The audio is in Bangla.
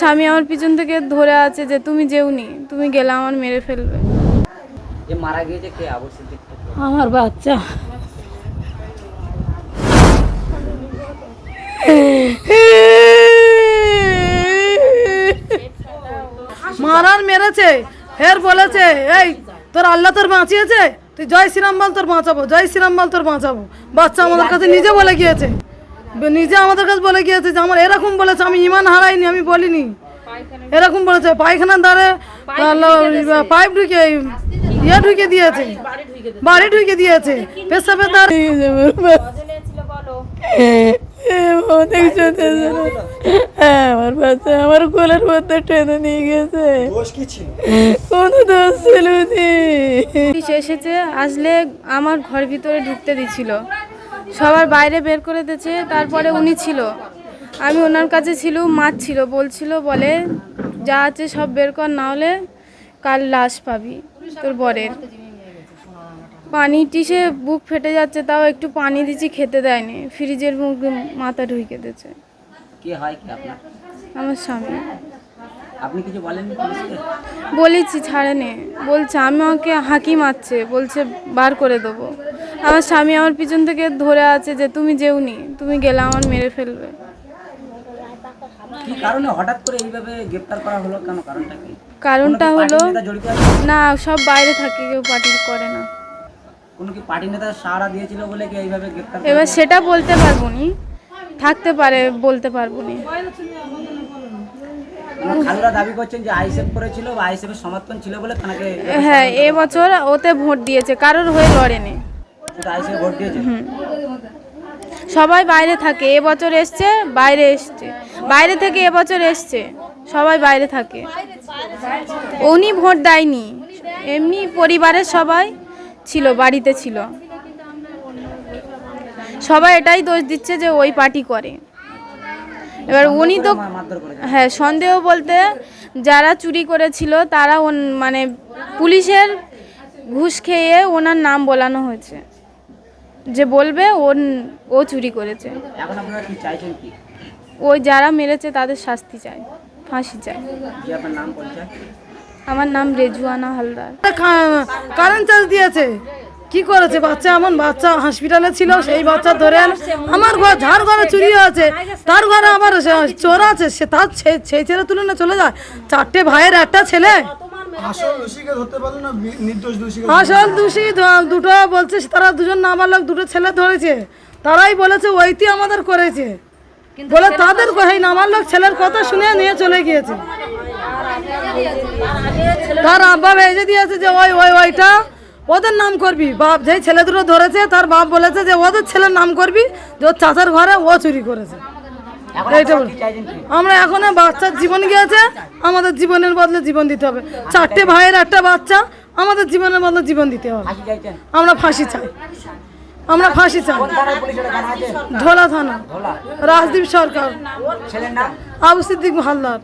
স্বামী আমার পিছন থেকে ধরে আছে যে তুমি যেওনি তুমি গেলে আমার মেরে ফেলবে। যে মারা গিয়েছে কে? আবু আমার বাচ্চা। মারার মেরেছে ফের বলেছে এই তোর আল্লাহ তোর বাঁচিয়েছে? তুই জয় শ্রীরাম বল তোর বাঁচাবো জয় শ্রীরাম বল তোর বাঁচাবো। বাচ্চা আমাদের কাছে নিজে বলে গিয়েছে। নিজে আমাদের কাছে বলে গিয়েছে যে আমার এরকম বলেছে আমি ইমান হারাইনি আমি বলিনি। এরকম বলেছে পায়খানার দ্বারে পাইপ ঢুকে ইয়ে ঢুকে দিয়েছে। বাড়ি ঢুকে দিয়েছে। পেশাবের দ্বারে অনেক চলতেছে আমার বাচ্চা আমার কোলের মধ্যে টেনে নিয়ে গেছে। কোনো দোষ ছিল এসেছে আসলে আমার ঘর ভিতরে ঢুকতে দিছিল। সবার বাইরে বের করে দিয়েছে তারপরে উনি ছিল। আমি ওনার কাছে ছিল মাছ ছিল বলছিল বলে যা আছে সব বের কর না হলে কাল লাশ পাবি তোর বরের। পানি টিসে বুক ফেটে যাচ্ছে তাও একটু পানি দিচ্ছি খেতে দেয়নি। ফ্রিজের মুখ মাথা ঢুকে দিয়েছে। আমার স্বামী। আপনি কিছু বলেননি বলেছি ছাড়ে নে বলছে আমাকে হাঁকি মারছে। বলছে বার করে দেবো। আমার স্বামী আমার পিছন থেকে ধরে আছে যে তুমি যেওনি তুমি গেলে আমার মেরে ফেলবে। কি কারণে হঠাৎ করে এইভাবে গ্রেপ্তার করা হলো? কেন কারণটা কি? কারণটা হলো না সব বাইরে থাকে কেউ পার্টি করে না। কোনো কি পার্টি নেতা সাহারা দিয়েছিল বলে কি এইভাবে গ্রেপ্তার এবার সেটা বলতে পারব নি থাকতে পারে বলতে পারব নি মানে খালুরা দাবি করছেন যে আইসেফ করেছিল বা আইসেফের সমর্থন ছিল বলে তাকে হ্যাঁ এবছর ওতে ভোট দিয়েছে কারোর হয়ে লড়েনি। সবাই বাইরে থাকে এবছর এসছে বাইরে এসছে। বাইরে থেকে এবছর এসছে সবাই বাইরে থাকে। উনি ভোট দেয়নি এমনি পরিবারের সবাই ছিল বাড়িতে ছিল। সবাই এটাই দোষ দিচ্ছে যে ওই পার্টি করে। এবার উনি তো হ্যাঁ সন্দেহ বলতে যারা চুরি করেছিল তারা মানে পুলিশের ঘুষ খেয়ে ওনার নাম বলানো হয়েছে। যে বলবে ওন ও চুরি করেছে। এখন আপনারা কি চাইছেন কি? ওই যারা মেরেছে তাদের শাস্তি চাই ফাঁসি চাই। আপনার নাম আমার নাম রেজুয়ানা হালদার। কারেন্ট চার্জ দিয়েছে। কি করেছে? বাচ্চা এমন বাচ্চা হসপিটালে ছিল সেই বাচ্চা ধরে আন আমার ঘর যার ঘরে চুরি আছে তার ঘরে আমার সে- চোর আছে সে তার সেই ছেলে তুলে না চলে যায়। চারটে ভাইয়ের একটা ছেলে। আসল দোষীকে ধরতে পারল না বি- নির্দোষ দোষীকে আসল দোষী দুটো বলছে তারা দুজন নাবালক দুটো ছেলে ধরেছে। তারাই বলেছে ওইটি আমাদের করেছে। বলে তাদের এই নাবালক ছেলের কথা শুনে নিয়ে চলে গিয়েছে। তার আব্বা ভেজে দিয়েছে যে ওই ওই ওইটা ওদের নাম করবি। বাপ যেই ছেলে দুটো ধরেছে তার বাপ বলেছে যে ওদের ছেলের নাম করবি যে ওর চাচার ঘরে ও চুরি করেছে। এইটা বল। আমরা এখন বাচ্চার জীবন গিয়েছে আমাদের জীবনের বদলে জীবন দিতে হবে। চারটে ভাইয়ের একটা বাচ্চা আমাদের জীবনের বদলে জীবন দিতে হবে। আমরা ফাঁসি চাই। আমরা ফাঁসি চাই। ধোলা থানা। রাজদীপ সরকার। আবু সিদ্দিক হালদার